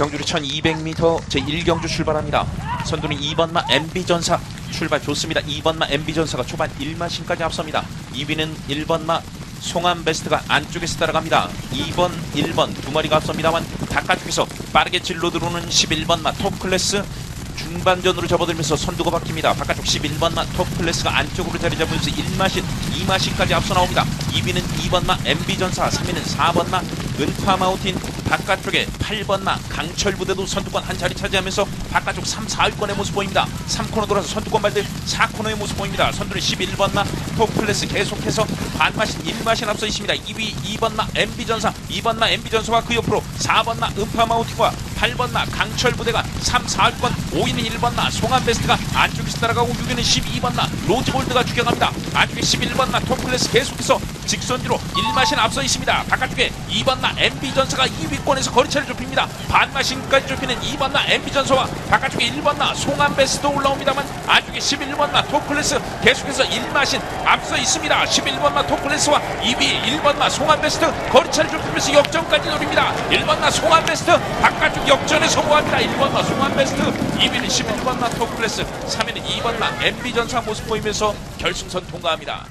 경주리 1200m 제1경주 출발합니다. 선두는 2번마 MB전사 출발 좋습니다. 2번마 MB전사가 초반 1마신까지 앞섭니다. 2위는 1번마 송암베스트가 안쪽에서 따라갑니다. 2번, 1번 두 마리가 앞섭니다만 바깥쪽에서 빠르게 진로 들어오는 11번마 톱클래스 중반전으로 접어들면서 선두가 바뀝니다. 바깥쪽 11번마 톱클래스가 안쪽으로 자리 잡으면서 1마신, 2마신까지 앞서 나옵니다. 2위는 2번마 MB전사, 3위는 4번마 은파마우틴, 바깥쪽에 8번마 강철 부대도 선두권 한 자리 차지하면서 바깥쪽 3, 4위권의 모습 보입니다. 3코너 돌아서 선두권 발들 4코너의 모습 보입니다. 선두는 11번마 톱클래스 계속해서 반마신, 1마신 앞서 있습니다. 2위 2번마 MB전사, 2번마 MB전사와 그 옆으로 4번마 은파마우틴과 8번마 강철 부대가 3, 4위권 5위는 1번마 송암베스트가 안쪽에서 따라가고 6위는 12번마 로즈골드가 죽여갑니다. 안쪽에 11번마 톱클래스 계속해서 직선주로 1마신 앞서 있습니다. 바깥쪽에 2번마 MB전사가 2위권에서 거리차를 좁힙니다. 반마신까지 좁히는 2번마 MB전사와 바깥쪽에 1번마 송암베스트도 올라옵니다만 안쪽에 11번마 톱클래스 계속해서 1마신 앞서 있습니다. 11번마 톱클래스와 2위 1번마 송암베스트 거리차를 좁히면서 역전까지 노립니다. 1번마 송암베스트 바깥쪽 역전에 성공합니다. 1번마 송암베스트 2위는 11번마 톱클래스 3위는 2번마 MB전사 모습 보이면서 결승선 통과합니다.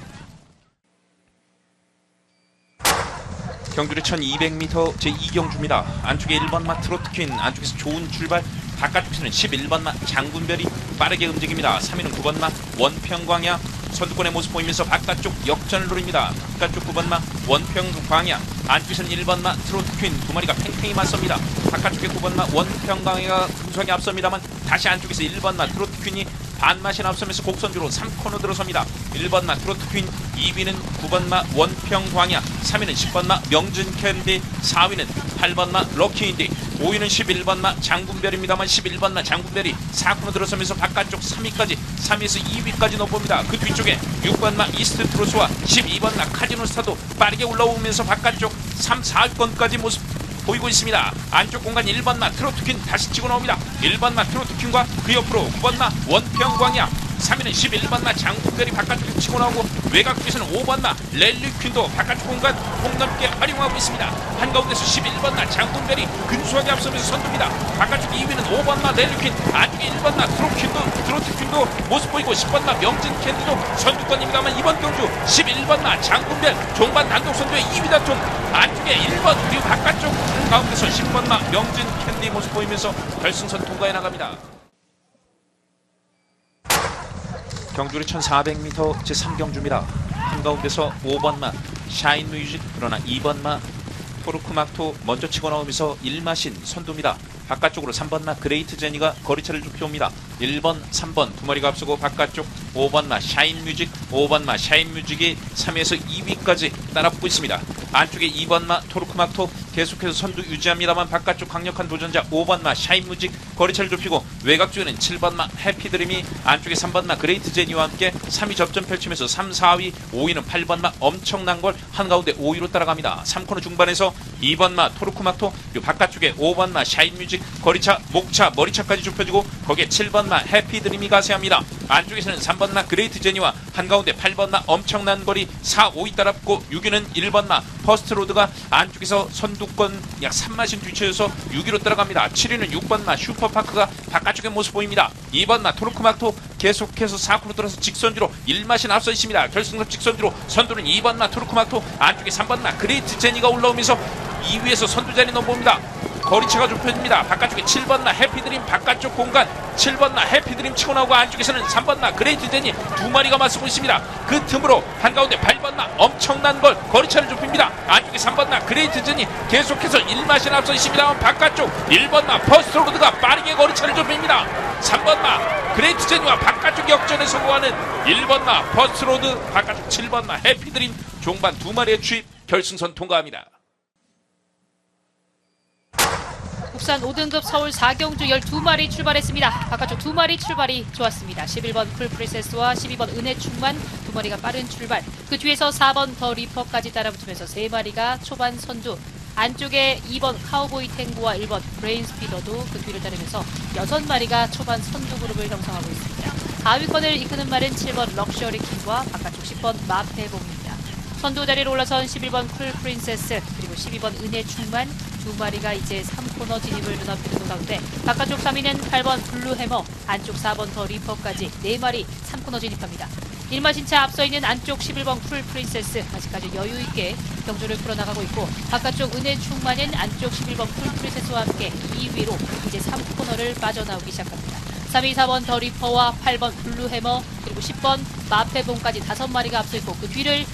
경주리 1200m 제2경주입니다. 안쪽에 1번마 트로트퀸, 안쪽에서 좋은 출발, 바깥쪽에서는 11번마 장군별이 빠르게 움직입니다. 3위는 9번마 원평광야, 선두권의 모습 보이면서 바깥쪽 역전을 노립니다. 바깥쪽 9번마 원평광야, 안쪽에서는 1번마 트로트퀸 두 마리가 팽팽히 맞섭니다. 바깥쪽에 9번마 원평광야가 우석에 앞섭니다만 다시 안쪽에서 1번마 트로트퀸이 반마신 앞서면서 곡선주로 3코너 들어섭니다. 1번마 트로트퀸, 2위는 9번마 원평광야, 3위는 10번마 명진캔디, 4위는 8번마 럭키인디, 5위는 11번마 장군별입니다만 11번마 장군별이 4코너 들어서면서 바깥쪽 3위까지 3위에서 2위까지 넘봅니다. 그 뒤쪽에 6번마 이스트 트로스와 12번마 카지노스타도 빠르게 올라오면서 바깥쪽 3, 4위권까지 모습 보이고 있습니다. 안쪽 공간 1번마 트로트퀸 다시 치고 나옵니다. 1번 마 트로트퀸과 그 옆으로 9번 마 원평광야 3위는 11번 마 장군별이 바깥쪽 치고 나오고 외곽 쪽에서는 5번 마 렐리퀸도 바깥쪽 공간 폭넓게 활용하고 있습니다. 한가운데서 11번 마 장군별이 근소하게 앞서면서 선두입니다. 바깥쪽 2위는 5번 마 렐리퀸 안쪽에 1번 마 트로트퀸도 트로트퀸도 모습 보이고 10번 마 명진 캔디도 선두권입니다만 이번 경주 11번 마 장군별 종반 단독 선두의 2위 다툼 안쪽에 1번 그리고 바깥쪽 가운데서 10번 마 명진 캔디 모습 보이면서 결승선 통과해 나갑니다. 경주리 1400m 제3경주입니다. 한가운데서 5번마 샤인 뮤직 그러나 2번마 토르크마토 먼저 치고 나오면서 1마신 선두입니다. 바깥쪽으로 3번마 그레이트 제니가 거리차를 좁혀옵니다. 1번, 3번 두 마리가 앞서고 바깥쪽 5번 마 샤인 뮤직, 5번 마 샤인 뮤직이 3위에서 2위까지 따라붙고 있습니다. 안쪽에 2번 마 토르크마토 계속해서 선두 유지합니다만 바깥쪽 강력한 도전자 5번 마 샤인 뮤직 거리차를 좁히고 외곽 쪽에는 7번 마 해피드림이 안쪽에 3번 마 그레이트 제니와 함께 3위 접전 펼치면서 3, 4위, 5위는 8번 마 엄청난 걸 한가운데 5위로 따라갑니다. 3코너 중반에서 2번마 토르크마토 그리고 바깥쪽에 5번마 샤인 뮤직 거리차, 목차, 머리차까지 좁혀지고 거기에 7번마 해피드림이 가세합니다. 안쪽에서는 3번마 그레이트 제니와 한가운데 8번마 엄청난 거리 4, 5위 따라붙고 6위는 1번마 퍼스트 로드가 안쪽에서 선두권 약 3마신 뒤쳐져서 6위로 따라갑니다. 7위는 6번마 슈퍼파크가 바깥쪽의 모습 보입니다. 2번마 토르크마토 계속해서 4코로 들어서 직선주로 1마신 앞서 있습니다. 결승선 직선주로 선두는 2번마 토르크마토 안쪽에 3번마 그레이트 제니가 올라오면서 2위에서 선두 자리 넘봅니다. 거리차가 좁혀집니다. 바깥쪽에 7번나 해피드림 바깥쪽 공간 7번나 해피드림 치고 나오고 안쪽에서는 3번나 그레이트 제니 두 마리가 맞서고 있습니다. 그 틈으로 한가운데 8번나 엄청난 걸 거리차를 좁힙니다. 안쪽에 3번나 그레이트 제니 계속해서 1마신 앞서 있습니다. 바깥쪽 1번나 퍼스트 로드가 빠르게 거리차를 좁힙니다. 3번나 그레이트 제니와 바깥쪽 역전에 성공하는 1번나 퍼스트 로드 바깥쪽 7번나 해피드림 종반 두 마리의 추입 결승선 통과합니다. 국산 5등급 서울 4경주 12마리 출발했습니다. 바깥쪽 두 마리 출발이 좋았습니다. 11번 쿨 프리세스와 12번 은혜 충만 두 마리가 빠른 출발. 그 뒤에서 4번 더 리퍼까지 따라붙으면서 세 마리가 초반 선두. 안쪽에 2번 카우보이 탱고와 1번 브레인 스피더도 그 뒤를 따르면서 6마리가 초반 선두 그룹을 형성하고 있습니다. 하위권을 이끄는 말은 7번 럭셔리 킹과 바깥쪽 10번 마페봉입니다. 선두 자리로 올라선 11번 쿨 프린세스 그리고 12번 은혜 충만 두 마리가 이제 3코너 진입을 눈앞에 두는 가운데 바깥쪽 3위는 8번 블루 해머, 안쪽 4번 더 리퍼까지 4마리 3코너 진입합니다. 일마신차 앞서 있는 안쪽 11번 풀 프린세스 아직까지 여유 있게 경주를 풀어나가고 있고 바깥쪽 은혜 충만은 안쪽 11번 풀 프린세스와 함께 2위로 이제 3코너를 빠져나오기 시작합니다. 3위 4번 더 리퍼와 8번 블루 해머 그리고 10번 마페봉까지 5마리가 앞서 있고 그 뒤를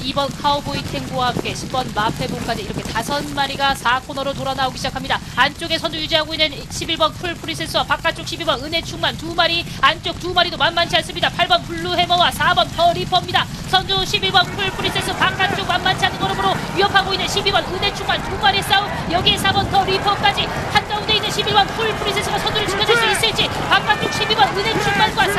2번 카우보이 탱고와 함께 10번 마페봉까지 이렇게 다섯 마리가 4코너로 돌아 나오기 시작합니다. 안쪽에 선두 유지하고 있는 11번 풀 프리센스와 바깥쪽 12번 은혜 충만 두 마리 안쪽 두 마리도 만만치 않습니다. 8번 블루 해머와 4번 더 리퍼입니다. 선두 11번 풀 프리센스 바깥쪽 만만치 않은 걸음으로 위협하고 있는 12번 은혜 충만 두 마리 싸움 여기에 4번 더 리퍼까지 한가운데 있는 11번 풀 프리센스가 선두를 지켜줄 수 있을지 바깥쪽 12번 은혜 충만과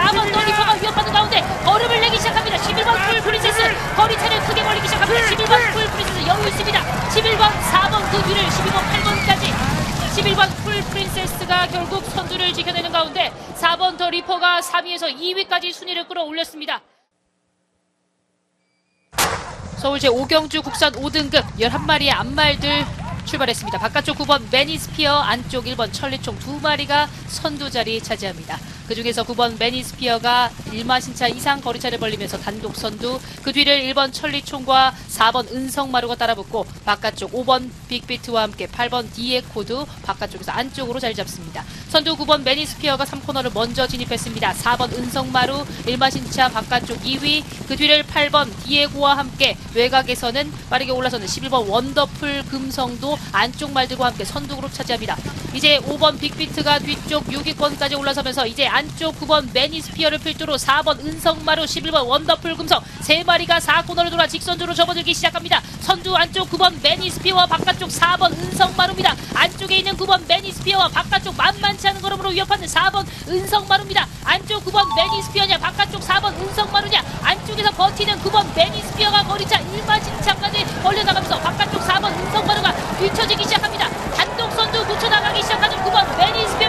풀 프린세스가 결국 선두를 지켜내는 가운데 4번 더 리퍼가 3위에서 2위까지 순위를 끌어올렸습니다. 서울 제5경주 국산 5등급 11마리의 암말들 출발했습니다. 바깥쪽 9번 매니스피어, 안쪽 1번 천리총 두 마리가 선두 자리 차지합니다. 그 중에서 9번 매니스피어가 1마 신차 이상 거리차를 벌리면서 단독 선두, 그 뒤를 1번 천리총과 4번 은성마루가 따라붙고 바깥쪽 5번 빅비트와 함께 8번 디에코드 바깥쪽에서 안쪽으로 자리 잡습니다. 선두 9번 매니스피어가 3코너를 먼저 진입했습니다. 4번 은성마루 1마 신차 바깥쪽 2위, 그 뒤를 8번 디에고와 함께 외곽에서는 빠르게 올라서는 11번 원더풀 금성도 안쪽 말들과 함께 선두 그룹 차지합니다. 이제 5번 빅비트가 뒤쪽 6위권까지 올라서면서 이제 안쪽 9번 매니스피어를 필두로 4번 은성마루 11번 원더풀 금성 세 마리가 4코너를 돌아 직선주로 접어들기 시작합니다. 선두 안쪽 9번 매니스피어와 바깥쪽 4번 은성마루입니다. 안쪽에 있는 9번 매니스피어와 바깥쪽 만만치 않은 걸음으로 위협하는 4번 은성마루입니다. 안쪽 9번 매니스피어냐 바깥쪽 4번 은성마루냐 안쪽에서 버티는 9번 매니스피어가 거리차 1마신차까지 벌려나가면서 바깥쪽 4번 은성마루가 뒤처지기 시작합니다. 단독 선두 굳혀나가기 시작하는 9번 매니스피어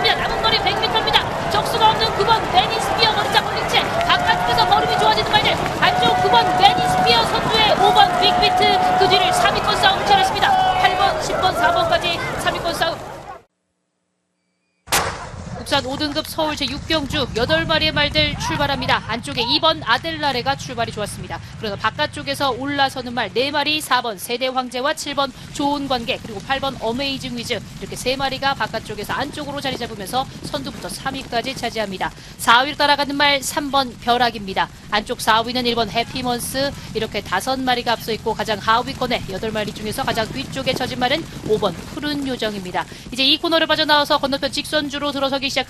9번 매니스피어 거리차 벌린 채 바깥쪽에서 걸음이 좋아지는 말들 안쪽 9번 매니스피어 선두의 5번 빅비트 그 뒤를 3위권 싸움 차렸습니다. 8번, 10번, 4번까지 3위권 싸움 국산 5등급 서울 제6경주 8마리의 말들 출발합니다. 안쪽에 2번 아델라레가 출발이 좋았습니다. 그러나 바깥쪽에서 올라서는 말 4마리 4번 세대 황제와 7번 좋은 관계 그리고 8번 어메이징 위즈 이렇게 3마리가 바깥쪽에서 안쪽으로 자리 잡으면서 선두부터 3위까지 차지합니다. 4위로 따라가는 말 3번 벼락입니다. 안쪽 4위는 1번 해피먼스 이렇게 5마리가 앞서 있고 가장 하위권에 8마리 중에서 가장 뒤쪽에 처진 말은 5번 푸른 요정입니다. 이제 이 코너를 빠져나와서 건너편 직선주로 들어서기 시작합니다.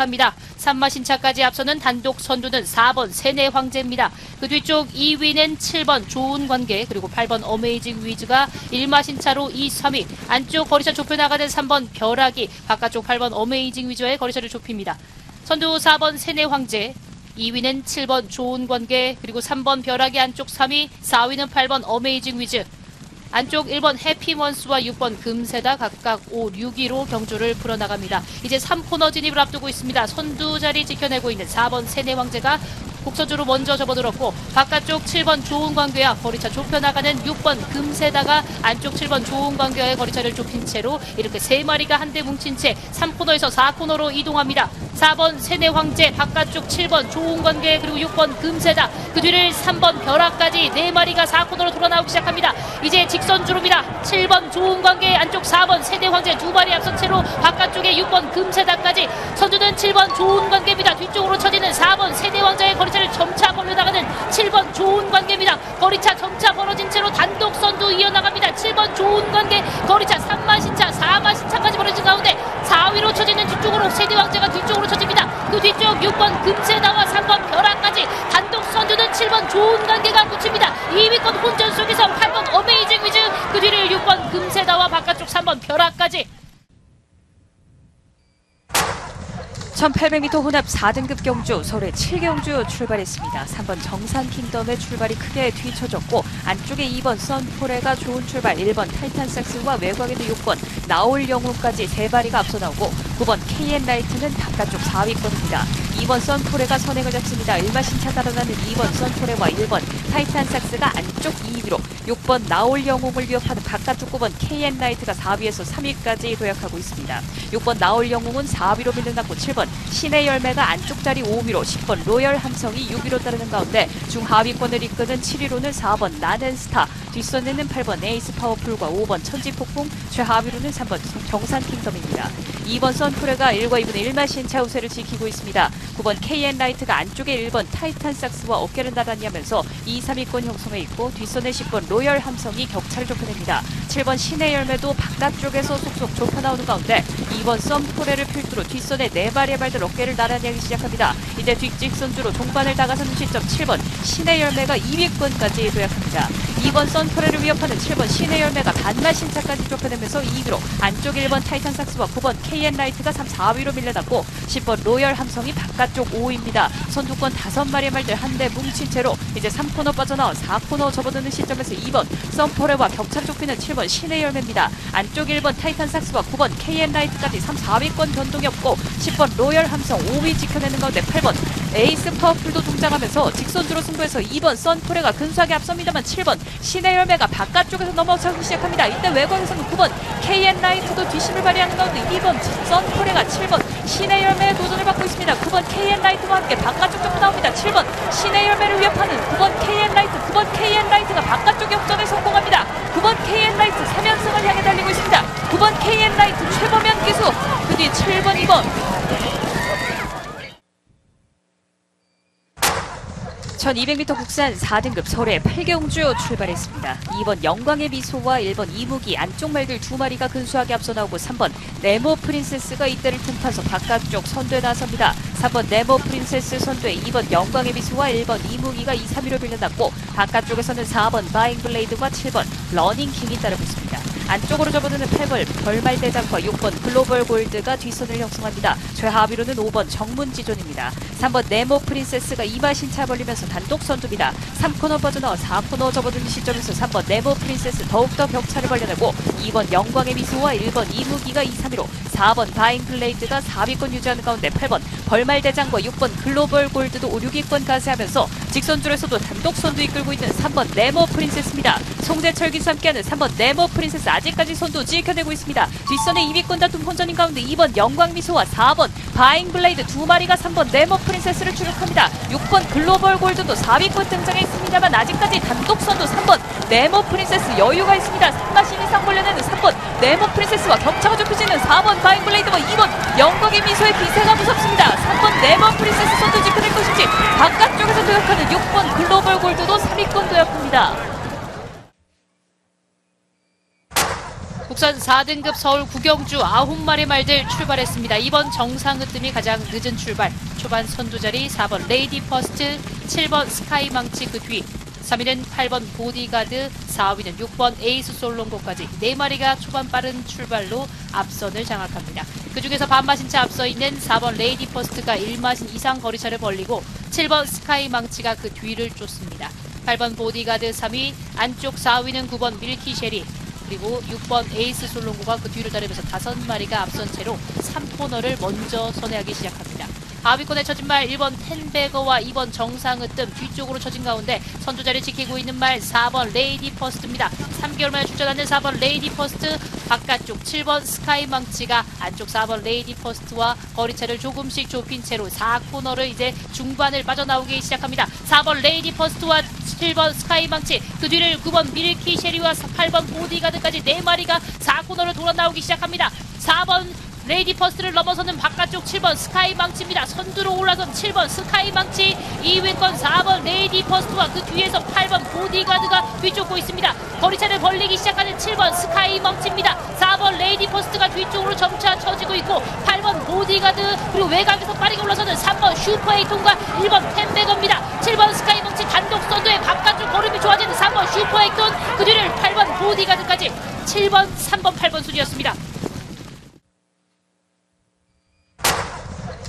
산마신차까지 앞서는 단독 선두는 4번 세네 황제입니다. 그 뒤쪽 2위는 7번 좋은 관계 그리고 8번 어메이징 위즈가 1마신차로 2, 3위 안쪽 거리차 좁혀 나가는 3번 벼락이 바깥쪽 8번 어메이징 위즈와의 거리차를 좁힙니다. 선두 4번 세네 황제 2위는 7번 좋은 관계 그리고 3번 벼락이 안쪽 3위 4위는 8번 어메이징 위즈 안쪽 1번 해피먼스와 6번 금세다 각각 5, 6위로 경주를 풀어나갑니다. 이제 3코너 진입을 앞두고 있습니다. 선두 자리 지켜내고 있는 4번 세네 황제가 곡선주로 먼저 접어들었고 바깥쪽 7번 좋은 관계와 거리차 좁혀나가는 6번 금세다가 안쪽 7번 좋은 관계와의 거리차를 좁힌 채로 이렇게 세 마리가 한데 뭉친 채 3코너에서 4코너로 이동합니다. 4번 세네 황제 바깥쪽 7번 좋은 관계 그리고 6번 금세다 그 뒤를 3번 벼락까지 네 마리가 4코너로 돌아 나오기 시작합니다. 이제 직선주로입니다. 7번 좋은 관계 안쪽 4번 세대 황제 두 마리 앞선 채로 바깥쪽에 6번 금세다까지 선두는 7번 좋은 관계입니다. 뒤쪽으로 쳐지는 4번 세대 황제의 거리차를 점차 벌려나가는 7번 좋은 관계입니다. 거리차 점차 벌어진 채로 단독 선두 이어나갑니다. 7번 좋은 관계 거리차 3마신차 4마신차까지 벌어진 가운데 4위로 쳐지는 뒤쪽으로 세대 황제가 뒤쪽으로 쳐집니다. 그 뒤쪽 6번 금세다와 3번 벼락까지 단독 선두는 7번 좋은 관계가 붙입니다. 2위권 혼전 속에서 8번 어메이징 위즈 그 뒤를 6번 금세다와 바깥쪽 3번 벼락까지 1800m 혼합 4등급 경주 서울의 7경주 출발했습니다. 3번 정산 킹덤의 출발이 크게 뒤쳐졌고 안쪽에 2번 선포레가 좋은 출발, 1번 타이탄삭스와 외곽에도 6번 나올 영웅까지 세 마리가 앞서 나오고 9번 KN 라이트는 바깥쪽 4위권입니다. 2번 선포레가 선행을 잡습니다. 일마신차 달아나는 2번 선포레와 1번 타이탄 삭스가 안쪽 2위로 6번 나올 영웅을 위협하는 바깥쪽 9번 KN 라이트가 4위에서 3위까지 도약하고 있습니다. 6번 나올 영웅은 4위로 밀려났고 7번 신의 열매가 안쪽 자리 5위로 10번 로열 함성이 6위로 따르는 가운데 중하위권을 이끄는 7위로는 4번 나는 스타 뒷선에는 8번 에이스 파워풀과 5번 천지폭풍 최하위로는 3번 정산 킹덤입니다. 2번 선프레가 1과 2분의 1마 신 차 우세를 지키고 있습니다. 9번 KN 라이트가 안쪽에 1번 타이탄 삭스와 어깨를 나란히 하면서 2, 3위권 형성해 있고 뒷선에 10번 로열 함성이 격차를 좁혀냅니다. 7번 신의 열매도 바깥쪽에서 속속 좁혀 나오는 가운데 2번 썸포레를 필두로 뒷선에 네 발의 발들 어깨를 나란히 하기 시작합니다. 이제 뒷직선주로 동반을 다가서는 시점 7번 신의 열매가 2위권까지 도약합니다. 2번 썬포레를 위협하는 7번 신의 열매가 반마 신차까지 좁혀내면서 2위로 안쪽 1번 타이탄 삭스와 9번 KN 라이트가 3, 4위로 밀려났고 10번 로열 함성이 바깥쪽 5위입니다. 선두권 5마리의 말들 한 대 뭉친 채로 이제 3코너 빠져나와 4코너 접어드는 시점에서 2번 썬포레와 격차 좁히는 7번 신의 열매입니다. 안쪽 1번 타이탄 삭스와 9번 KN 라이트까지 3, 4위권 변동이 없고 10번 로열 함성 5위 지켜내는 가운데 8번 에이스 파워풀도 등장하면서 직선주로 승부해서 2번 썬포레가 근소하게 앞섭니다만 7번 신의 열매가 바깥쪽에서 넘어서기 시작합니다. 이때 외곽에서는 9번 KN 라이트도 뒷심을 발휘하는 가운데 2번 썬포레가 7번 신의 열매의 도전을 받고 있습니다. 9번 KN 라이트와 함께 바깥쪽 쪽으로 나옵니다. 7번 신의 열매를 위협하는 9번 KN 라이트 9번 KN 라이트가 바깥쪽 역전에 성공합니다. 9번 KN 라이트 3연승을 향해 달리고 있습니다. 9번 KN 라이트 최범현 기수 그 뒤 7번 2번 1200m 국산 4등급 서울의 8경주 출발했습니다. 2번 영광의 미소와 1번 이무기 안쪽 말들 두 마리가 근소하게 앞서 나오고 3번 네모 프린세스가 이때를 등파서 바깥쪽 선두에 나섭니다. 3번 네모 프린세스 선두에 2번 영광의 미소와 1번 이무기가 2, 3위로 밀려났고 바깥쪽에서는 4번 바잉 블레이드와 7번 러닝 킹이 따르고 있습니다. 안쪽으로 접어드는 8번 별말대장과 6번 글로벌 골드가 뒷선을 형성합니다. 최하위로는 5번 정문지존입니다. 3번 네모 프린세스가 이마신차 벌리면서 단독 선두입니다. 3코너 빠져나와 4코너 접어드는 시점에서 3번 네모 프린세스 더욱더 격차를 벌려내고 2번 영광의 미소와 1번 이무기가 2, 3위로 4번 바잉 블레이드가 4위권 유지하는 가운데 8번 벌말대장과 6번 글로벌 골드도 5, 6위권 가세하면서 직선줄에서도 단독 선두 이끌고 있는 3번 네모 프린세스입니다. 송대철 기수 함께하는 3번 네모 프린세스 아직까지 선두 지켜내고 있습니다. 뒷선에 2위권 다툼 혼전인 가운데 2번 영광미소와 4번 바잉 블레이드 두 마리가 3번 네모 프린세스를 추격합니다. 6번 글로벌 골드도 4위권 등장해 있습니다만 아직까지 단독 선두 3번 네모 프린세스 여유가 있습니다. 3마신 이상 벌려내는 3번 네모 프린세스와 격차가 좁혀지는 4번 바잉 블레이드와 2번 영광의 미소의 비세가 무섭습니다. 3번 네모 프린세스 선두 지켜낼 것인지 바깥쪽에서 도약하는 6번 글로벌 골드도 3위권 도약합니다. 국산 4등급 서울 구경주 9마리 말들 출발했습니다. 이번 정상으뜸이 가장 늦은 출발. 초반 선두 자리 4번 레이디 퍼스트, 7번 스카이 망치 그 뒤. 3위는 8번 보디가드, 4위는 6번 에이스 솔롱고까지 4마리가 초반 빠른 출발로 앞선을 장악합니다. 그 중에서 반마신차 앞서 있는 4번 레이디 퍼스트가 1마신 이상 거리차를 벌리고 7번 스카이 망치가 그 뒤를 쫓습니다. 8번 보디가드 3위, 안쪽 4위는 9번 밀키 쉐리, 그리고 6번 에이스 솔롱고가 그 뒤를 따르면서 다섯 마리가 앞선 채로 3코너를 먼저 선회하기 시작합니다. 하위권에 처진 말 1번 텐베거와 2번 정상으뜸 뒤쪽으로 처진 가운데 선두 자리 지키고 있는 말 4번 레이디 퍼스트입니다. 3개월 만에 출전하는 4번 레이디 퍼스트 바깥쪽 7번 스카이 망치가 안쪽 4번 레이디 퍼스트와 거리차를 조금씩 좁힌 채로 4코너를 이제 중반을 빠져나오기 시작합니다. 4번 레이디 퍼스트와 7번 스카이 망치 그 뒤를 9번 밀키 쉐리와 8번 보디가드까지 4마리가 4코너를 돌아 나오기 시작합니다. 4번 레이디 퍼스트를 넘어서는 바깥쪽 7번 스카이 망치입니다. 선두로 올라선 7번 스카이 망치 2위권 4번 레이디 퍼스트와 그 뒤에서 8번 보디가드가 뒤쫓고 있습니다. 거리차를 벌리기 시작하는 7번 스카이 망치입니다. 4번 레이디 퍼스트가 뒤쪽으로 점차 처지고 있고 8번 보디가드 그리고 외곽에서 빠르게 올라서는 3번 슈퍼에이톤과 1번 템베거입니다. 7번 스카이 망치 단독 선두에 바깥쪽 걸음이 좋아지는 3번 슈퍼에이톤 그 뒤를 8번 보디가드까지 7번, 3번, 8번 순이었습니다.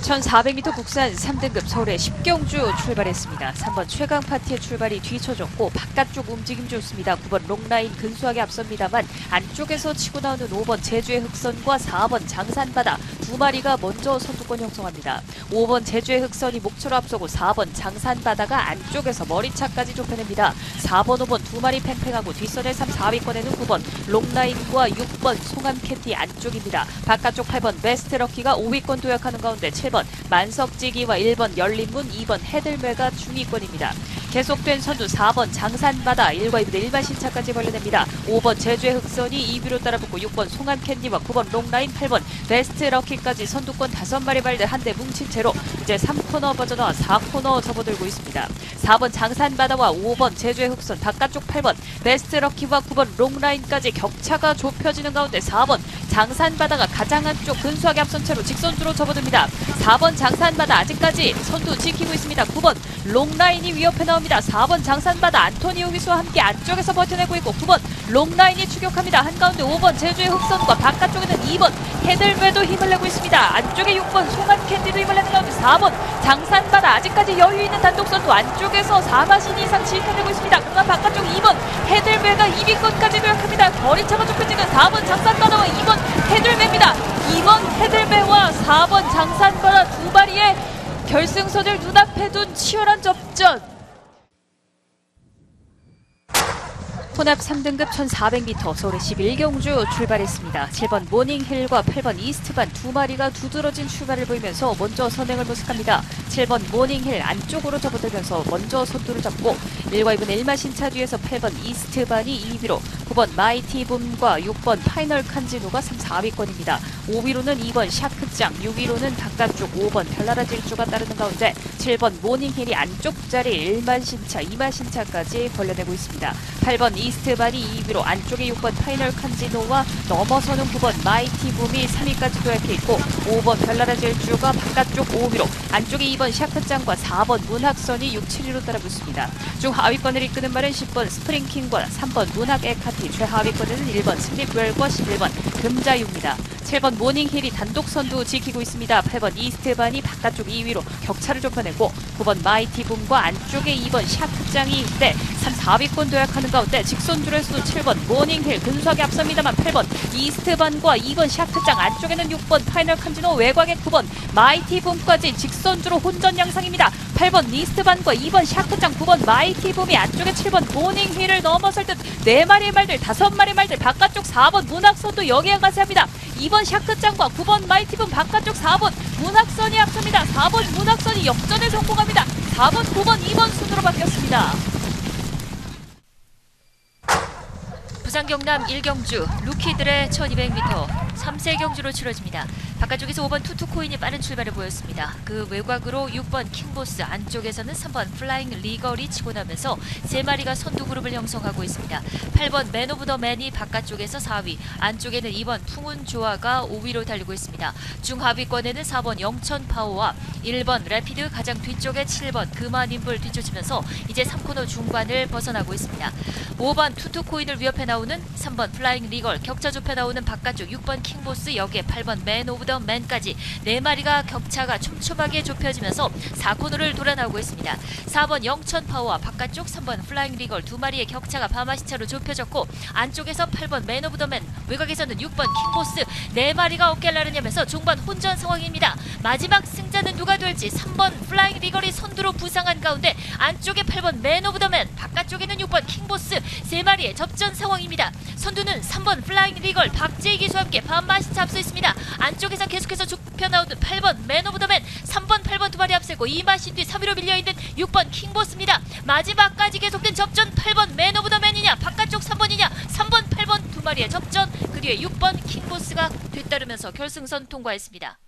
1400m 국산 3등급 서울의 10경주 출발했습니다. 3번 최강 파티의 출발이 뒤쳐졌고 바깥쪽 움직임 좋습니다. 9번 롱라인 근소하게 앞섭니다만 안쪽에서 치고 나오는 5번 제주의 흑선과 4번 장산바다 두두 마리가 먼저 선두권 형성합니다. 5번 제주의 흑선이 목초로 앞서고 4번 장산바다가 안쪽에서 머리차까지 좁혀냅니다. 4번, 5번 두 마리 팽팽하고 뒷선의 3, 4위권에는 9번 롱라인과 6번 송암캔디 안쪽입니다. 바깥쪽 8번 베스트 럭키가 5위권 도약하는 가운데 7번 만석지기와 1번 열린문, 2번 헤들매가 중위권입니다. 계속된 선두 4번 장산바다 1과 2부대 일반 신차까지 벌려냅니다. 5번 제주의 흑선이 2위로 따라붙고 6번 송암캔디와 9번 롱라인 8번 베스트 럭키까지 선두권 5마리 발들 한 대 뭉친 채로 이제 3코너 버전화 4코너 접어들고 있습니다. 4번 장산바다와 5번 제주의 흑선 바깥쪽 8번 베스트 럭키와 9번 롱라인까지 격차가 좁혀지는 가운데 4번 장산바다가 가장 안쪽 근소하게 앞선 채로 직선주로 접어듭니다. 4번 장산바다 아직까지 선두 지키고 있습니다. 9번 롱라인이 위협해 나옵니다. 4번 장산바다 안토니오 위수와 함께 안쪽에서 버텨내고 있고 9번 롱라인이 추격합니다. 한가운데 5번 제주의 흑선과 바깥쪽에는 2번 헤들매도 힘을 내고 있습니다. 안쪽에 6번 송한 캔디도 힘을 내는 가운데 4번 장산바다 아직까지 여유 있는 단독 선두 안쪽에서 4마신 이상 지켜내고 있습니다. 그러나 바깥쪽 2번 헤들매가 2위권까지 도약합니다. 거리 차가 좁혀지는 4번 장산바다와 2번 헤들매입니다. 2번 헤들매와 4번 장산바다 두 마리의 결승선을 눈앞에 둔 치열한 접전. 혼합 3등급 1400m 서울의 11경주 출발했습니다. 7번 모닝힐과 8번 이스트반 두 마리가 두드러진 출발을 보이면서 먼저 선행을 모색합니다. 7번 모닝힐 안쪽으로 접어들면서 먼저 선두를 잡고 1과 2분 1마 신차 뒤에서 8번 이스트반이 2위로 9번 마이티붐과 6번 파이널 칸지노가 3, 4위권입니다. 5위로는 2번 샤크짱, 6위로는 바깥쪽 5번 별나라 질주가 따르는 가운데 7번 모닝힐이 안쪽 자리 1만 신차, 2만 신차까지 벌려내고 있습니다. 8번 이스트반이 2위로 안쪽에 6번 파이널 칸지노와 넘어서는 9번 마이티 붐이 3위까지 도약해 있고 5번 별나라 질주가 바깥쪽 5위로 안쪽에 2번 샤크짱과 4번 문학선이 6, 7위로 따라붙습니다. 중하위권을 이끄는 말은 10번 스프링킹과 3번 문학 에카티 최하위권에는 1번 슬립웰과 11번 금자유입니다. 7번 모닝힐이 단독 선두 지키고 있습니다. 8번 이스트반이 바깥쪽 2위로 격차를 좁혀내고 9번 마이티붐과 안쪽에 2번 샤크짱이 이때 3, 4위권 도약하는 가운데 직선줄에서도 7번 모닝힐 근소하게 앞섭니다만 8번 이스트반과 2번 샤크짱 안쪽에는 6번 파이널 칸지노 외곽에 9번 마이티붐까지 직선주로 혼전 양상입니다. 8번 이스트반과 2번 샤크짱 9번 마이티붐이 안쪽에 7번 모닝힐을 넘어설 듯 4마리의 말들 5마리의 말들 바깥쪽 4번 문학선도 여기에 가세합니다. 2번 샤크짱과 9번 마이티붐 바깥쪽 4번 문학선이 앞섭니다. 4번 문학선이 역전에 성공합니다. 4번, 9번, 2번 순으로 바뀌었습니다. 부산 경남 1경주 루키들의 1200m 3세 경주로 치러집니다. 바깥쪽에서 5번 투투코인이 빠른 출발을 보였습니다. 그 외곽으로 6번 킹보스 안쪽에서는 3번 플라잉 리걸이 치고 나면서 3마리가 선두 그룹을 형성하고 있습니다. 8번 맨 오브 더 맨이 바깥쪽에서 4위 안쪽에는 2번 풍운 조아가 5위로 달리고 있습니다. 중하위권에는 4번 영천 파워와 1번 래피드 가장 뒤쪽에 7번 금화님불 뒤쫓으면서 이제 3코너 중반을 벗어나고 있습니다. 5번 투투코인을 위협해 나오는 3번 플라잉 리걸 격차 좁혀 나오는 바깥쪽 6번 킹보스 여기에 8번 맨 오브 더 맨까지 4마리가 격차가 촘촘하게 좁혀지면서 4코너를 돌아 나오고 있습니다. 4번 영천 파워와 바깥쪽 3번 플라잉 리걸 두 마리의 격차가 바마시차로 좁혀졌고 안쪽에서 8번 맨 오브 더맨 외곽에서는 6번 킹보스 4마리가 어깨를 나르냐면서 중반 혼전 상황입니다. 마지막 승자는 누가 될지 3번 플라잉 리걸이 선두로 부상한 가운데 안쪽에 8번 맨 오브 더맨 바깥쪽에는 6번 킹보스 3마리의 접전 상황입니다. 선두는 3번 플라잉 리걸 박재희 기수와 함께 반마시차 앞서 있습니다. 안쪽에서 계속해서 좁혀 나오는 8번 맨 오브 더맨 3번 8번 두 마리 앞세고 이마신 뒤 3위로 밀려있는 6번 킹보스입니다. 마지막까지 계속된 접전 8번 맨 오브 더 맨이냐 바깥쪽 3번이냐 3번 8번 두 마리의 접전 그 뒤에 6번 킹보스가 뒤따르면서 결승선 통과했습니다.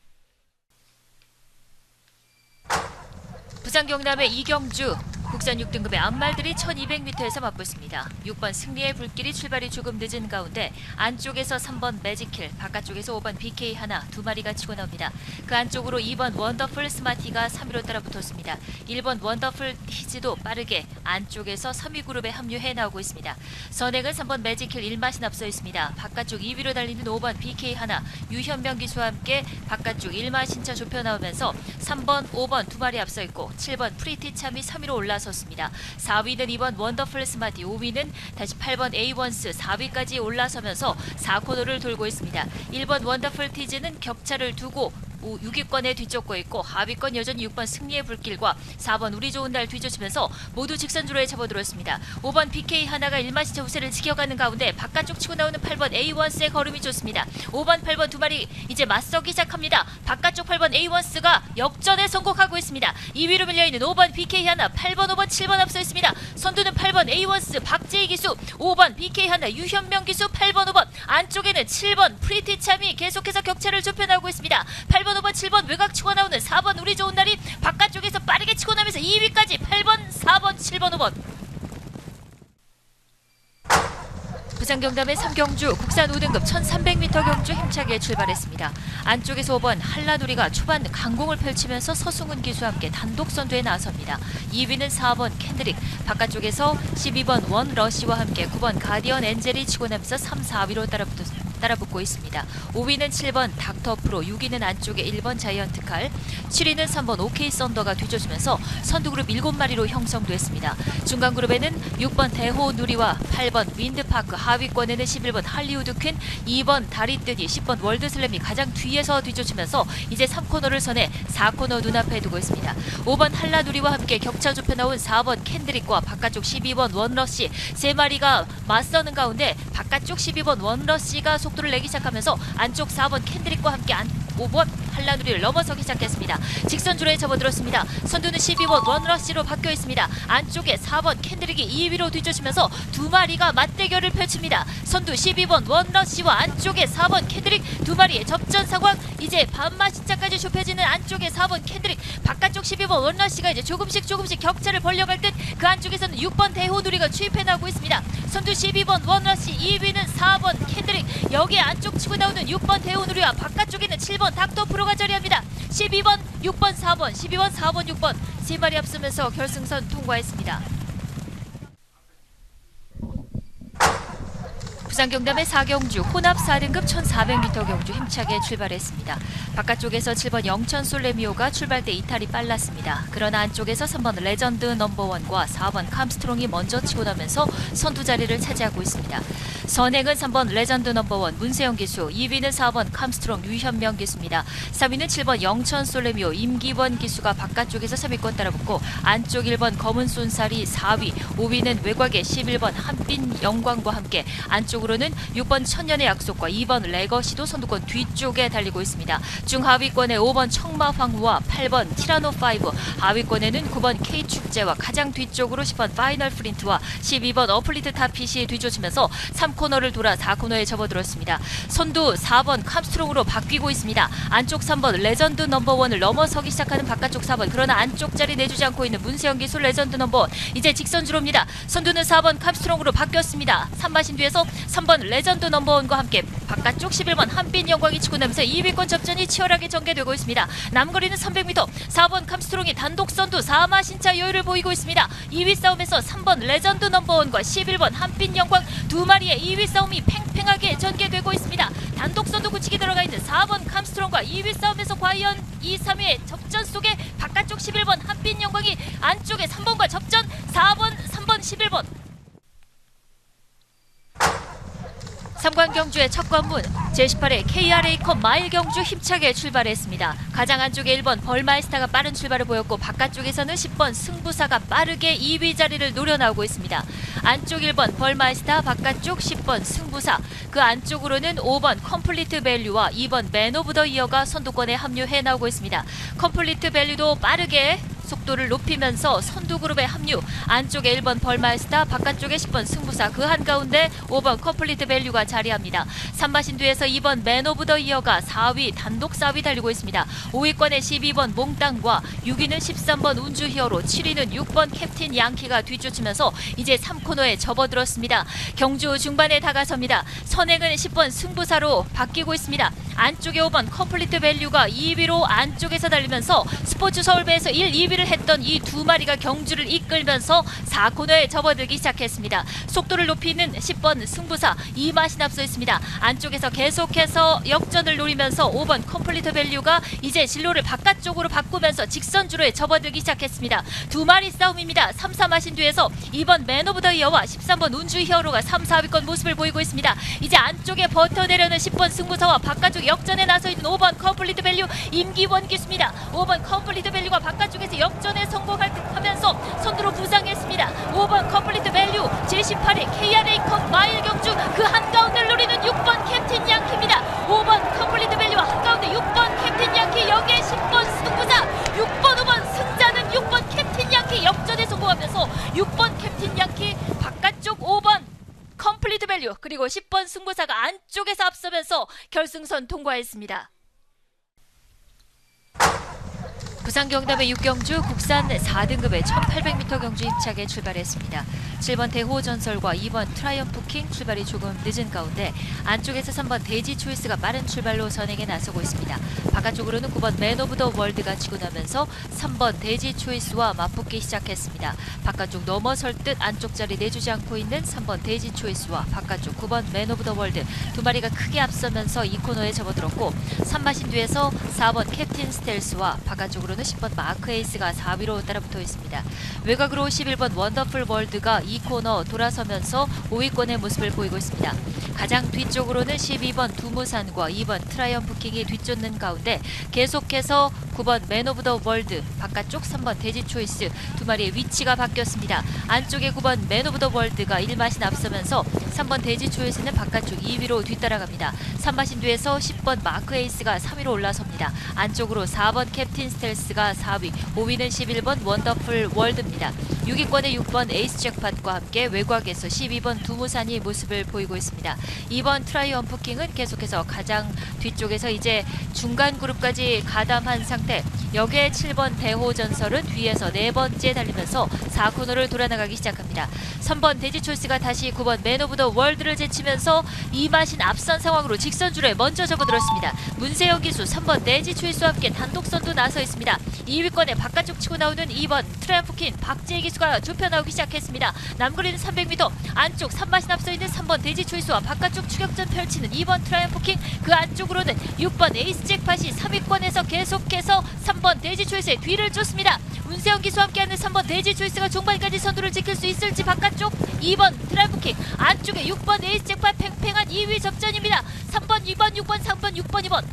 부산 경남의 이경주 국산 6등급의 암말들이 1200m에서 맞붙습니다. 6번 승리의 불길이 출발이 조금 늦은 가운데 안쪽에서 3번 매직힐, 바깥쪽에서 5번 BK 하나 두 마리가 치고 나옵니다. 그 안쪽으로 2번 원더풀 스마티가 3위로 따라 붙었습니다. 1번 원더풀 히즈도 빠르게 안쪽에서 3위 그룹에 합류해 나오고 있습니다. 선행은 3번 매직힐 1마신 앞서 있습니다. 바깥쪽 2위로 달리는 5번 BK 하나 유현명 기수와 함께 바깥쪽 1마신 차 좁혀 나오면서 3번, 5번 두 마리 앞서 있고 7번 프리티 참이 3위로 올라서 올라섰습니다. 4위는 2번 원더풀 스마티, 5위는 다시 8번 에이원스, 4위까지 올라서면서 4코너를 돌고 있습니다. 1번 원더풀 티즈는 격차를 두고 6위권에 뒤쫓고 있고 하위권 여전히 6번 승리의 불길과 4번 우리 좋은 날 뒤쫓으면서 모두 직선주로에 접어들었습니다. 5번 BK 하나가 1마시차 우세를 지켜가는 가운데 바깥쪽 치고 나오는 8번 A1스의 걸음이 좋습니다. 5번 8번 두 마리 이제 맞서기 시작합니다. 바깥쪽 8번 A1스가 역전에 성공하고 있습니다. 2위로 밀려있는 5번 BK 하나 8번 5번 7번 앞서 있습니다. 선두는 8번 A1스 박재희 기수 5번 BK 하나 유현명 기수 8번 5번 안쪽에는 7번 프리티 참이 계속해서 격차를 좁혀나오고 있습니다. 8번 5번 7번 외곽 치고 나오는 4번 우리 좋은 날이 바깥쪽에서 빠르게 치고 나면서 2위까지 8번 4번 7번 5번 부산경담의 3경주 국산 5등급 1300m 경주 힘차게 출발했습니다. 안쪽에서 5번 한라누리가 초반 강공을 펼치면서 서승훈 기수와 함께 단독 선두에 나섭니다. 2위는 4번 캔드릭, 바깥쪽에서 12번 원 러시와 함께 9번 가디언 엔젤이 치고 나면서 3, 4위로 따라붙, 따라붙고 있습니다. 5위는 7번 닥터 프로, 6위는 안쪽에 1번 자이언트 칼, 7위는 3번 오케이 썬더가 뒤져주면서 선두그룹 7마리로 형성됐습니다. 중간 그룹에는 6번 대호 누리와 8번 윈드파크, 하위권에는 11번 할리우드 퀸, 2번 다리뜨기, 10번 월드슬램이 가장 뒤에서 뒤쫓으면서 이제 3코너를 선해 4코너 눈앞에 두고 있습니다. 5번 한라누리와 함께 격차 좁혀 나온 4번 캔드릭과 바깥쪽 12번 원러시 세 마리가 맞서는 가운데 바깥쪽 12번 원러시가 속 도를 내기 시작하면서 안쪽 4번 캔드릭과 함께 안 5번 한라누리를 넘어서기 시작했습니다. 직선주로에 접어들었습니다. 선두는 12번 원러시로 바뀌어 있습니다. 안쪽에 4번 캔드릭이 2위로 뒤쫓으면서 두 마리가 맞대결을 펼칩니다. 선두 12번 원러시와 안쪽에 4번 캔드릭 두 마리의 접전 상황 이제 반마시차까지 좁혀지는 안쪽에 4번 캔드릭 바깥쪽 12번 원러시가 이제 조금씩 조금씩 격차를 벌려갈 듯 그 안쪽에서는 6번 대호누리가 추입해 나오고 있습니다. 선두 12번 원러시 2위는 4번 캔드릭 여기에 안쪽 치고 나오는 6번 대호누리와 바깥쪽에는 7번 닥터 프로 가 자리합니다. 12번, 6번, 4번, 12번, 4번, 6번 세 마리 앞서면서 결승선 통과했습니다. 부산 경남의 4경주 혼합 4등급 1400m 경주 힘차게 출발했습니다. 바깥쪽에서 7번 영천 솔레미오가 출발 때 이탈이 빨랐습니다. 그러나 안쪽에서 3번 레전드 넘버원과 4번 캄스트롱이 먼저 치고 나면서 선두 자리를 차지하고 있습니다. 선행은 3번 레전드 넘버원 문세영 기수, 2위는 4번 캄스트롱 류현명 기수입니다. 3위는 7번 영천 솔레미오 임기원 기수가 바깥쪽에서 3위권 따라붙고 안쪽 1번 검은 쏜살이 4위, 5위는 외곽의 11번 한빈 영광과 함께 안쪽으로 는 6번 천년의 약속과 2번 레거시도 선두권 뒤쪽에 달리고 있습니다. 중하위권에 5번 청마황우와 8번 티라노5, 하위권에는 9번 K축제와 가장 뒤쪽으로 10번 파이널 프린트와 12번 어플리트 타핏이 뒤쫓으면서 3코너를 돌아 4코너에 접어들었습니다. 선두 4번 캄스트롱으로 바뀌고 있습니다. 안쪽 3번 레전드 넘버원을 넘어서기 시작하는 바깥쪽 4번 그러나 안쪽 자리 내주지 않고 있는 문세영 기술 레전드 넘버원 이제 직선주로입니다. 선두는 4번 캄스트롱으로 바뀌었습니다. 3마신 뒤에서 3번 레전드 넘버원과 함께 바깥쪽 11번 한빈 영광이 치고 나면서 2위권 접전이 치열하게 전개되고 있습니다. 남거리는 300m 4번 캄스트롱이 단독 선두 4마 신차 여유를 보이고 있습니다. 2위 싸움에서 3번 레전드 넘버원과 11번 한빈 영광 두 마리의 2위 싸움이 팽팽하게 전개되고 있습니다. 단독 선두 굳히기 들어가 있는 4번 캄스트롱과 2위 싸움에서 과연 2, 3위의 접전 속에 바깥쪽 11번 한빈 영광이 안쪽에 3번과 접전 4번, 3번, 11번 3관 경주의 첫 관문 제18회 KRA컵 마일 경주 힘차게 출발했습니다. 가장 안쪽에 1번 벌마이스타가 빠른 출발을 보였고 바깥쪽에서는 10번 승부사가 빠르게 2위 자리를 노려 나오고 있습니다. 안쪽 1번 벌마이스타 바깥쪽 10번 승부사 그 안쪽으로는 5번 컴플리트 밸류와 2번 맨 오브 더 이어가 선두권에 합류해 나오고 있습니다. 컴플리트 밸류도 빠르게 속도를 높이면서 선두 그룹에 합류. 안쪽에 1번 벌마이스타, 바깥쪽에 10번 승부사, 그 한가운데 5번 커플리트 밸류가 자리합니다. 3마신 뒤에서 2번 맨 오브 더 이어가 4위, 단독 4위 달리고 있습니다. 5위권에 12번 몽땅과 6위는 13번 운주 히어로, 7위는 6번 캡틴 양키가 뒤쫓으면서 이제 3코너에 접어들었습니다. 경주 중반에 다가섭니다. 선행은 10번 승부사로 바뀌고 있습니다. 안쪽에 5번 컴플리트 밸류가 2위로 안쪽에서 달리면서 스포츠 서울배에서 1, 2위 수비를 했던 이 두 마리가 경주를 이끌면서 4코너에 접어들기 시작했습니다. 속도를 높이는 10번 승부사 이마신 앞서 있습니다. 안쪽에서 계속해서 역전을 노리면서 5번 컴플리트 밸류가 이제 진로를 바깥쪽으로 바꾸면서 직선주로에 접어들기 시작했습니다. 두 마리 싸움입니다. 3, 4마신 뒤에서 2번 맨 오브 더 이어와 13번 운주 히어로가 3, 4위권 모습을 보이고 있습니다. 이제 안쪽에 버텨내려는 10번 승부사와 바깥쪽 역전에 나서 있는 5번 컴플리트 밸류 임기원 기수입니다. 5번 컴플리트 밸류가 바깥쪽에서 역전에 성공하면서 선두로 부상했습니다. 5번 컴플리트 밸류 제18회 KRA 컵 마일 경주 그 한가운데를 노리는 6번 캡틴 양키입니다. 5번 컴플리트 밸류와 한가운데 6번 캡틴 양키 여기에 10번 승부사 6번 5번 승자는 6번 캡틴 양키 역전에 성공하면서 6번 캡틴 양키 바깥쪽 5번 컴플리트 밸류 그리고 10번 승부사가 안쪽에서 앞서면서 결승선 통과했습니다. 부산 경남의 6경주 국산 4등급의 1800m 경주 힘차게 출발했습니다. 7번 대호 전설과 2번 트라이언프 킹 출발이 조금 늦은 가운데 안쪽에서 3번 대지 초이스가 빠른 출발로 선행에 나서고 있습니다. 바깥쪽으로는 9번 맨 오브 더 월드가 치고 나면서 3번 대지 초이스와 맞붙기 시작했습니다. 바깥쪽 넘어설 듯 안쪽 자리 내주지 않고 있는 3번 대지 초이스와 바깥쪽 9번 맨 오브 더 월드 두 마리가 크게 앞서면서 이 코너에 접어들었고 3마신 뒤에서 4번 캡틴 스텔스와 바깥쪽으로는 10번 마크 에이스가 4위로 따라붙어 있습니다. 외곽으로 11번 원더풀 월드가 이 코너 돌아서면서 5위권의 모습을 보이고 있습니다. 가장 뒤쪽으로는 12번 두무산과 2번 트라이언프 킹이 뒤쫓는 가운데 계속해서 9번 맨 오브 더 월드 바깥쪽 3번 대지 초이스 두 마리의 위치가 바뀌었습니다. 안쪽에 9번 맨 오브 더 월드가 1마신 앞서면서 3번 대지 초이스는 바깥쪽 2위로 뒤따라갑니다. 3마신 뒤에서 10번 마크 에이스가 3위로 올라섭니다. 안쪽으로 4번 캡틴 스텔스가 4위, 5위는 11번 원더풀 월드입니다. 6위권의 6번 에이스 잭팟과 함께 외곽에서 12번 두무산이 모습을 보이고 있습니다. 2번 트라이언프 킹은 계속해서 가장 뒤쪽에서 이제 중간 그룹까지 가담한 상태. 여기에 7번 대호전설은 뒤에서 네 번째 달리면서 4코너를 돌아나가기 시작합니다. 3번 대지초이스가 다시 9번 맨 오브 더 월드를 제치면서 이마신 앞선 상황으로 직선줄에 먼저 접어들었습니다. 문세영 기수 3번 대지초이스와 함께 단독 선두 나서 있습니다. 2위권에 바깥쪽 치고 나오는 2번 트라이언프킨 박재희 기수가 좁혀 나오기 시작했습니다. 남거리는 300m 안쪽 3마신 앞서 있는 3번 대지초이스와 바깥쪽 추격전 펼치는 2번 트라이언프킨 그 안쪽으로는 6번 에이스 잭팟이 3위권에서 계속해서 3번 대지초이스의 뒤를 쫓습니다. 문세영 기수와 함께하는 3번 대지초이스가 중반까지 선두를 지킬 수 있을지 바깥쪽 2번 트라이프킹 안쪽에 6번 에이스 잭팟 팽팽한 2위 접전입니다. 3번, 2번, 6번, 3번, 6번, 2번